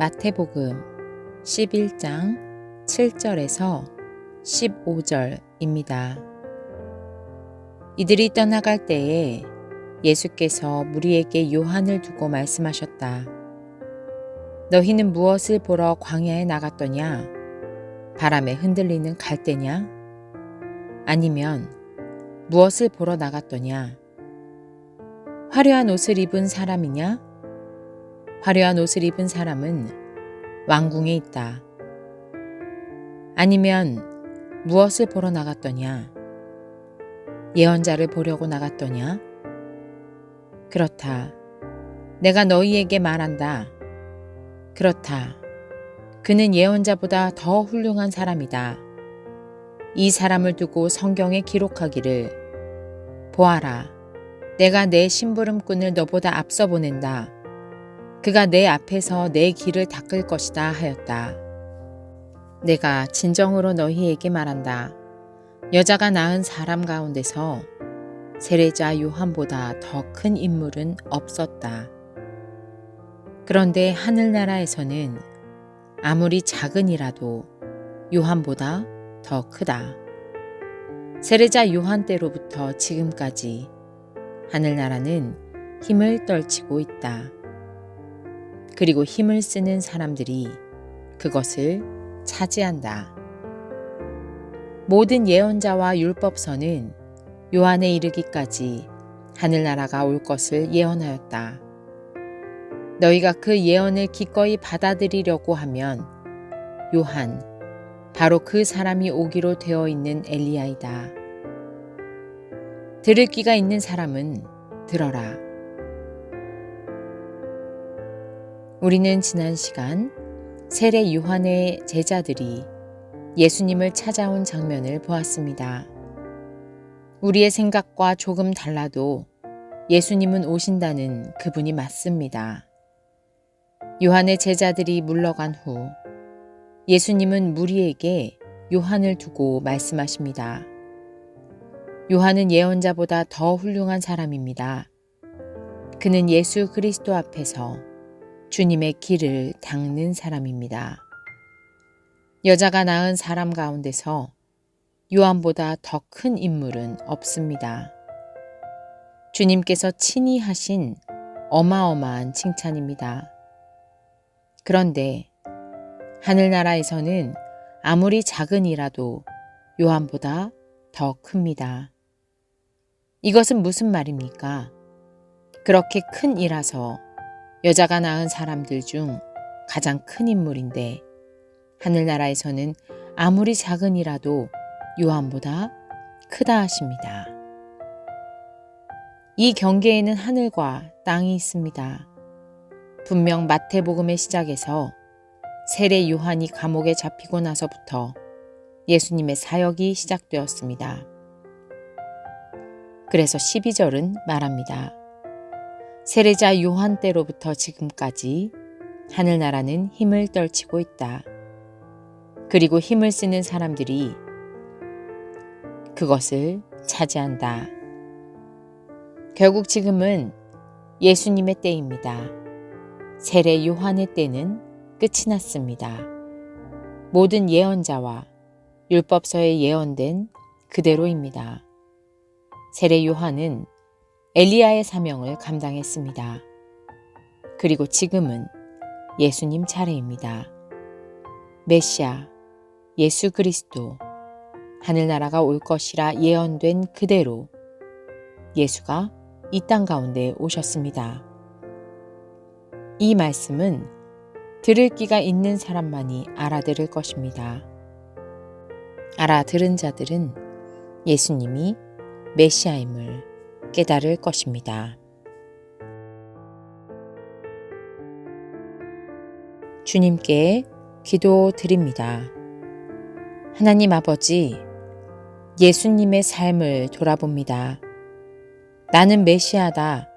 마태복음 11장 7절에서 15절입니다. 이들이 떠나갈 때에 예수께서 무리에게 요한을 두고 말씀하셨다. 너희는 무엇을 보러 광야에 나갔더냐? 바람에 흔들리는 갈대냐? 아니면 무엇을 보러 나갔더냐? 화려한 옷을 입은 사람이냐? 화려한 옷을 입은 사람은 왕궁에 있다. 아니면 무엇을 보러 나갔더냐? 예언자를 보려고 나갔더냐? 그렇다. 내가 너희에게 말한다. 그렇다. 그는 예언자보다 더 훌륭한 사람이다. 이 사람을 두고 성경에 기록하기를 보아라. 내가 내 심부름꾼을 너보다 앞서 보낸다. 그가 내 앞에서 내 길을 닦을 것이다 하였다. 내가 진정으로 너희에게 말한다. 여자가 낳은 사람 가운데서 세례자 요한보다 더 큰 인물은 없었다. 그런데 하늘나라에서는 아무리 작은 이라도 요한보다 더 크다. 세례자 요한 때로부터 지금까지 하늘나라는 힘을 떨치고 있다. 그리고 힘을 쓰는 사람들이 그것을 차지한다. 모든 예언자와 율법서는 요한에 이르기까지 하늘나라가 올 것을 예언하였다. 너희가 그 예언을 기꺼이 받아들이려고 하면 요한, 바로 그 사람이 오기로 되어 있는 엘리야이다. 들을 귀가 있는 사람은 들어라. 우리는 지난 시간 세례 요한의 제자들이 예수님을 찾아온 장면을 보았습니다. 우리의 생각과 조금 달라도 예수님은 오신다는 그분이 맞습니다. 요한의 제자들이 물러간 후 예수님은 무리에게 요한을 두고 말씀하십니다. 요한은 예언자보다 더 훌륭한 사람입니다. 그는 예수 그리스도 앞에서 주님의 길을 닦는 사람입니다. 여자가 낳은 사람 가운데서 요한보다 더 큰 인물은 없습니다. 주님께서 친히 하신 어마어마한 칭찬입니다. 그런데 하늘나라에서는 아무리 작은 이라도 요한보다 더 큽니다. 이것은 무슨 말입니까? 그렇게 큰 이라서 여자가 낳은 사람들 중 가장 큰 인물인데 하늘나라에서는 아무리 작은 이라도 요한보다 크다 하십니다. 이 경계에는 하늘과 땅이 있습니다. 분명 마태복음의 시작에서 세례 요한이 감옥에 잡히고 나서부터 예수님의 사역이 시작되었습니다. 그래서 12절은 말합니다. 세례자 요한 때로부터 지금까지 하늘나라는 힘을 떨치고 있다. 그리고 힘을 쓰는 사람들이 그것을 차지한다. 결국 지금은 예수님의 때입니다. 세례 요한의 때는 끝이 났습니다. 모든 예언자와 율법서에 예언된 그대로입니다. 세례 요한은 엘리야의 사명을 감당했습니다. 그리고 지금은 예수님 차례입니다. 메시아, 예수 그리스도, 하늘나라가 올 것이라 예언된 그대로 예수가 이 땅 가운데 오셨습니다. 이 말씀은 들을 끼가 있는 사람만이 알아들을 것입니다. 알아들은 자들은 예수님이 메시아임을 깨달을 것입니다. 주님께 기도 드립니다. 하나님 아버지, 예수님의 삶을 돌아봅니다. 나는 메시아다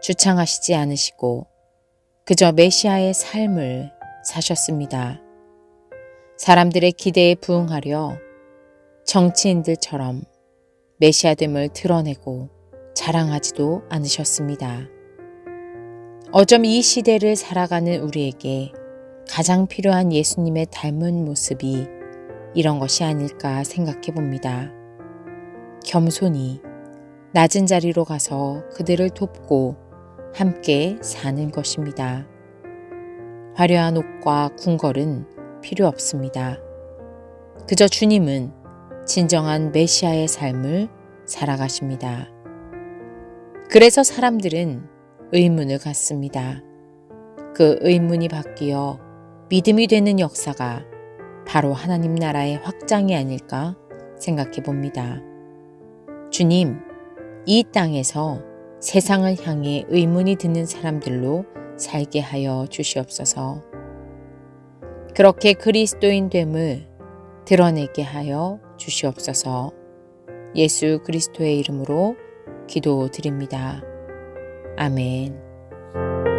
주창하시지 않으시고 그저 메시아의 삶을 사셨습니다. 사람들의 기대에 부응하려 정치인들처럼 메시아됨을 드러내고 자랑하지도 않으셨습니다. 어쩜 이 시대를 살아가는 우리에게 가장 필요한 예수님의 닮은 모습이 이런 것이 아닐까 생각해 봅니다. 겸손히 낮은 자리로 가서 그들을 돕고 함께 사는 것입니다. 화려한 옷과 궁궐은 필요 없습니다. 그저 주님은 진정한 메시아의 삶을 살아가십니다. 그래서 사람들은 의문을 갖습니다. 그 의문이 바뀌어 믿음이 되는 역사가 바로 하나님 나라의 확장이 아닐까 생각해 봅니다. 주님, 이 땅에서 세상을 향해 의문이 드는 사람들로 살게 하여 주시옵소서. 그렇게 그리스도인 됨을 드러내게 하여 주시옵소서. 예수 그리스도의 이름으로 기도 드립니다. 아멘.